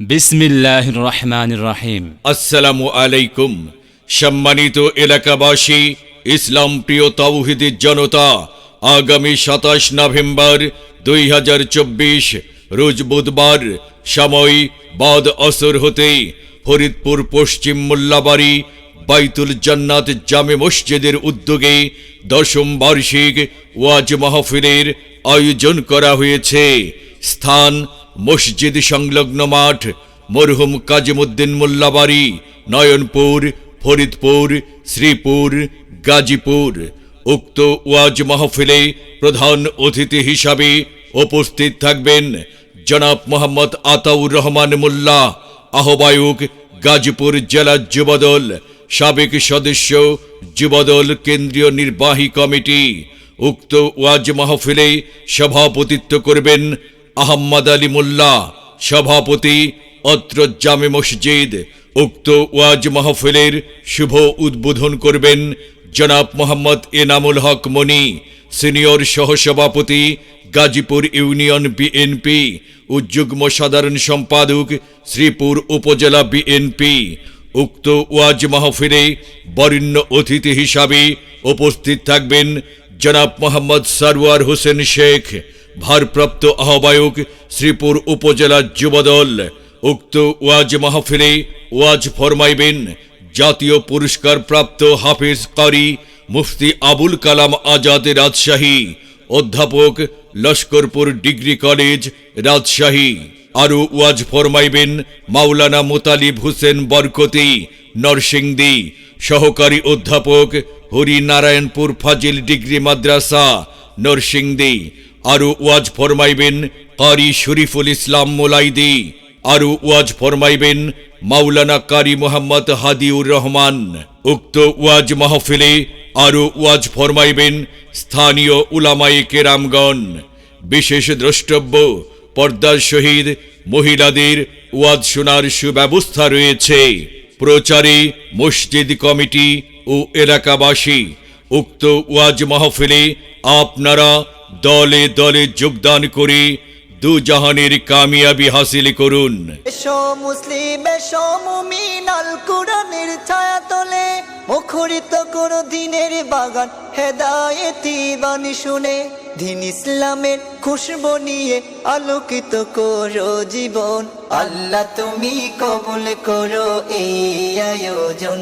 বিসমিল্লাহ রহমান রাহিম আসসালামু আলাইকুম, সম্মানিত এলাকাবাসী, ইসলাম প্রিয় তাওহিদের জনতা, আগামী সাতাশ নভেম্বর দুই হাজার চব্বিশ, রোজ বুধবার, সময় বাদ আসর হতে ফরিদপুর পশ্চিম মোল্লাবাড়ি বাইতুল জান্নাত জামে মসজিদের উদ্যোগে দশম বার্ষিক ওয়াজ মাহফিলের আয়োজন করা হয়েছে। স্থান মসজিদ সংলগ্ন মাঠ, মরহুম কাজিমুদ্দিন মোল্লাবাড়ি, নয়নপুর, ফরিদপুর, শ্রীপুর, গাজীপুর। উক্ত ওয়াজ মাহফিলে প্রধান অতিথি হিসাবে উপস্থিত থাকবেন জনাব মোহাম্মদ আতাউর রহমান মোল্লা, আহ্বায়ক গাজীপুর জেলা যুবদল, সাবেক সদস্য যুবদল কেন্দ্রীয় নির্বাহী কমিটি। উক্ত ওয়াজ মাহফিলে সভাপতিত্ব করবেন আহম্মদ আলী মোল্লা, সভাপতি অত্র জামে মসজিদ, উক্ত ওয়াজ মাহফিলের শুভ উদ্বোধন করবেন জনাব মোহাম্মদ এনামুল হক মনি, সিনিয়র সহসভাপতি গাজীপুর ইউনিয়ন বিএনপি ও যুগ্ম সাধারণ সম্পাদক শ্রীপুর উপজেলা বিএনপি, উক্ত ওয়াজ মাহফিলে বরেণ্য অতিথি হিসাবে উপস্থিত থাকবেন জনাব মোহাম্মদ সারওয়ার হোসেন শেখ। ভারপ্রাপ্ত আহ্বায়ক শ্রীপুর উপজেলা যুবদল, উক্ত ওয়াজ মাহফিলে ওয়াজ ফরমাইবেন জাতীয় পুরস্কার প্রাপ্ত হাফিজ কারি মুফতি আবুল কালাম আজাদ রাজশাহী, অধ্যাপক লস্করপুর ডিগ্রি কলেজ রাজশাহী। আরও ওয়াজ ফরমাইবেন মাওলানা মোতালিব হোসেন বরকতি, নরসিংদী। সহকারী অধ্যাপক হরিনারায়ণপুর ফাজিল ডিগ্রি মাদ্রাসা, নরসিংদী। আরও ওয়াজ ফরমাইবেন কারি শরীফুল ইসলাম মোলাইদি আরও ওয়াজ ফরমাইবেন মাওলানা কারি মোহাম্মদ হাদিউর রহমান। উক্ত ওয়াজ মাহফিলে আরও ওয়াজ ফরমাইবেন স্থানীয় উলামাই কেরামগণ। বিশেষ দ্রষ্টব্য, পর্দার সহিত মহিলাদের ওয়াজ শোনার সুব্যবস্থা রয়েছে। প্রচারে মসজিদ কমিটি ও এলাকাবাসী, উক্ত ওয়াজ মাহফিলে আপনারা দলে দলে যোগদান করে দুজাহানের কামিয়াবি হাসিল করুন। এসো মুসলিম, এসো মুমিন, আল কুরআনের ছায়া মুখরিত করো দিনের বাগান, হেদায়েতি বাণী শুনে দিন ইসলামের খুশবু নিয়ে আলোকিত করো জীবন। আল্লাহ তুমি কবুল করো এই আয়োজন।